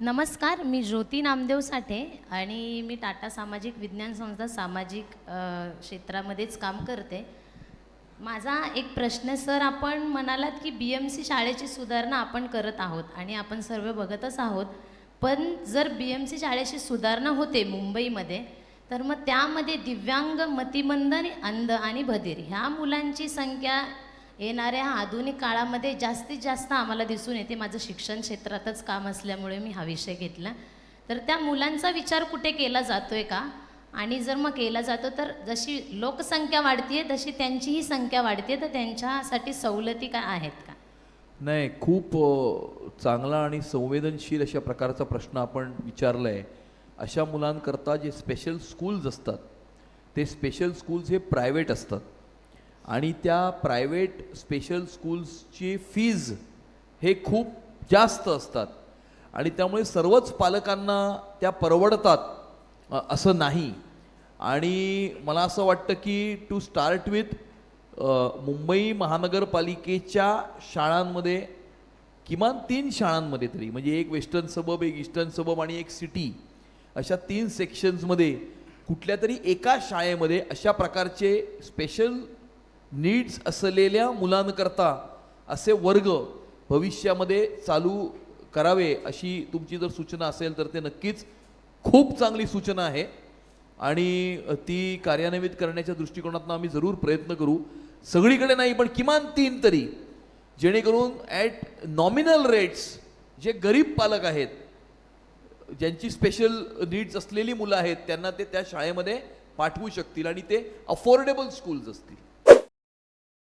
नमस्कार मी ज्योती नामदेव साठे आणि मी टाटा सामाजिक विज्ञान संस्था सामाजिक क्षेत्रामध्येच काम करते. माझा एक प्रश्न सर आपण म्हणालात की बी एम सी शाळेची सुधारणा आपण करत आहोत आणि आपण सर्व बघतच आहोत. पण जर बी एम सी शाळेची सुधारणा होते मुंबईमध्ये तर मग त्यामध्ये दिव्यांग मतिमंद आणि अंध आणि बधीर ह्या मुलांची संख्या येणाऱ्या आधुनिक काळामध्ये जास्तीत जास्त आम्हाला दिसून येते. माझं शिक्षण क्षेत्रातच काम असल्यामुळे मी हा विषय घेतला. तर त्या मुलांचा विचार कुठे केला जातो आहे का? आणि जर मग केला जातो तर जशी लोकसंख्या वाढतीये तशी त्यांचीही संख्या वाढते तर त्यांच्यासाठी सवलती काय आहेत का? नाही खूप चांगला आणि संवेदनशील अशा प्रकारचा प्रश्न आपण विचारला आहे अशा मुलांकरता जे स्पेशल स्कूल्स असतात ते स्पेशल स्कूल्स हे प्रायव्हेट असतात. आणि त्या प्रायव्हेट स्पेशल स्कूल्सची फीज हे खूप जास्त असतात. आणि त्यामुळे सर्वच पालकांना त्या परवडतात असं नाही. आणि मला असं वाटतं की टू स्टार्ट विथ मुंबई महानगरपालिकेच्या शाळांमध्ये किमान तीन शाळांमध्ये तरी म्हणजे एक वेस्टर्न सबब एक ईस्टर्न सबब आणि एक सिटी अशा तीन सेक्शन्समध्ये कुठल्या तरी एका शाळेमध्ये अशा प्रकारचे स्पेशल नीड्स असलेल्या मुलांकरता असे वर्ग भविष्यामध्ये चालू करावे अशी तुमची जर सूचना असेल तर ते नक्कीच खूप चांगली सूचना आहे. आणि ती कार्यान्वित करण्याच्या दृष्टिकोनातून आम्ही जरूर प्रयत्न करू. सगळीकडे नाही पण किमान तीन तरी. जेणेकरून ॲट नॉमिनल रेट्स जे गरीब पालक आहेत ज्यांची स्पेशल नीड्स असलेली मुलं आहेत त्यांना ते त्या शाळेमध्ये पाठवू शकतील आणि ते अफोर्डेबल स्कूल्स असतील.